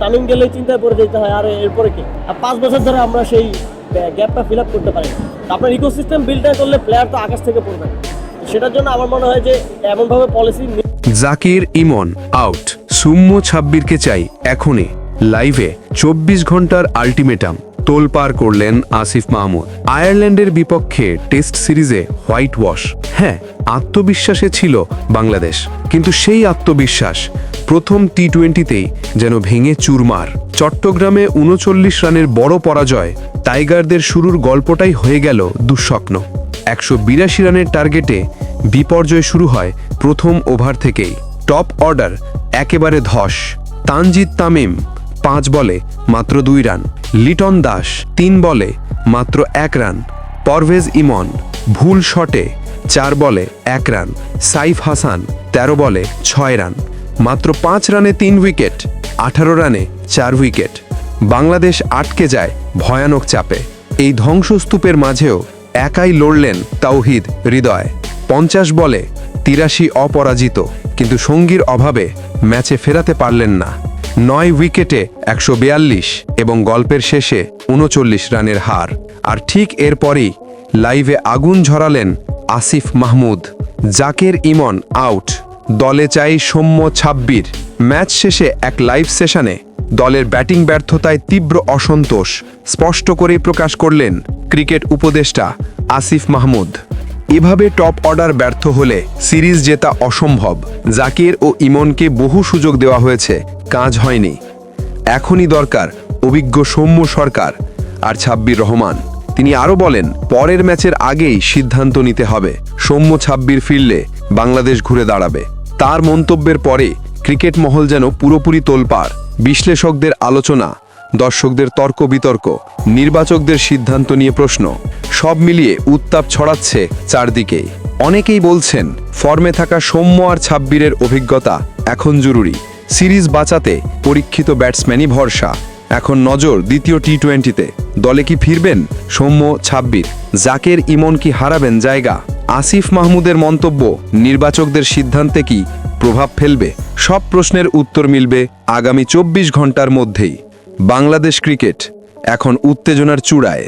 তামিম গেলে চিন্তায় পড়ে যেতে হয়, আর এরপরে কি? আর পাঁচ বছর ধরে আমরা সেই গ্যাপটা ফিল আপ করতে পারি আপনার ইকোসিস্টেম বিল্ড না করলে প্লেয়ার তো আকাশ থেকে পড়বে সেটার জন্য আমার মনে হয় যে এমনভাবে পলিসি জাকির ইমন আউট সুম্য ছাব্বিরকে চাই এখনই। লাইভে চব্বিশ ঘণ্টার আল্টিমেটাম তোলপার করলেন আসিফ মাহমুদ। আয়ারল্যান্ডের বিপক্ষে টেস্ট সিরিজে হোয়াইট ওয়াশ হ্যাঁ আত্মবিশ্বাসে ছিল বাংলাদেশ। কিন্তু সেই আত্মবিশ্বাস প্রথম টি টোয়েন্টিতেই যেন ভেঙে চুরমার। চট্টগ্রামে উনচল্লিশ রানের বড় পরাজয়, টাইগারদের শুরুর গল্পটাই হয়ে গেল দুঃস্বপ্ন। একশো বিরাশি রানের টার্গেটে বিপর্যয় শুরু হয় প্রথম ওভার থেকেই। টপ অর্ডার, একেবারে ধস। তানজিদ তামিম, পাঁচ বলে মাত্র দুই রান। লিটন দাস, তিন বলে মাত্র এক রান। পরভেজ ইমন, ভুল শটে চার বলে এক রান। সাইফ হাসান ১৩ বলে ছয় রান। মাত্র পাঁচ রানে তিন উইকেট, আঠারো রানে চার উইকেট। বাংলাদেশ আটকে যায় ভয়ানক চাপে। এই ধ্বংসস্তূপের মাঝেও একাই লড়লেন তাওহিদ হৃদয়। পঞ্চাশ বলে তিরাশি অপরাজিত, কিন্তু সঙ্গীর অভাবে ম্যাচে ফেরাতে পারলেন না। নয় উইকেটে একশো বিয়াল্লিশ এবং গল্পের শেষে উনচল্লিশ রানের হার। আর ঠিক এরপরই লাইভে আগুন ঝরালেন আসিফ মাহমুদ, জাকের ইমন আউট দলে চাই সৌম্য ছাব্বির। ম্যাচ শেষে এক লাইভ সেশনে দলের ব্যাটিং ব্যর্থতায় তীব্র অসন্তোষ স্পষ্ট করেই প্রকাশ করলেন ক্রিকেট উপদেষ্টা আসিফ মাহমুদ। এভাবে টপ অর্ডার ব্যর্থ হলে সিরিজ জেতা অসম্ভব। জাকির ও ইমনকে বহু সুযোগ দেওয়া হয়েছে, কাজ হয়নি। এখনই দরকার অভিজ্ঞ সৌম্য সরকার আর ছাব্বির রহমান। তিনি আরও বলেন, পরের ম্যাচের আগেই সিদ্ধান্ত নিতে হবে। সৌম্য ছাব্বির ফিরলে বাংলাদেশ ঘুরে দাঁড়াবে। তার মন্তব্যের পরে ক্রিকেট মহল যেন পুরোপুরি তোলপাড়। বিশ্লেষকদের আলোচনা, দর্শকদের তর্ক বিতর্ক নির্বাচকদের সিদ্ধান্ত নিয়ে প্রশ্ন, সব মিলিয়ে উত্তাপ ছড়াচ্ছে চারদিকেই অনেকেই বলছেন, ফর্মে থাকা সৌম্য আর ছাব্বিরের অভিজ্ঞতা এখন জরুরি। সিরিজ বাঁচাতে পরীক্ষিত ব্যাটসম্যানই ভরসা। এখন নজর দ্বিতীয় টি টোয়েন্টিতে দলে কি ফিরবেন সৌম্য, ছাব্বির? জাকের ইমন কি হারাবেন জায়গা? আসিফ মাহমুদের মন্তব্য, নির্বাচকদের সিদ্ধান্তে কি প্রভাব ফেলবে? সব প্রশ্নের উত্তর মিলবে আগামী চব্বিশ ঘণ্টার মধ্যেই। বাংলাদেশ ক্রিকেট, এখন উত্তেজনার চূড়ায়।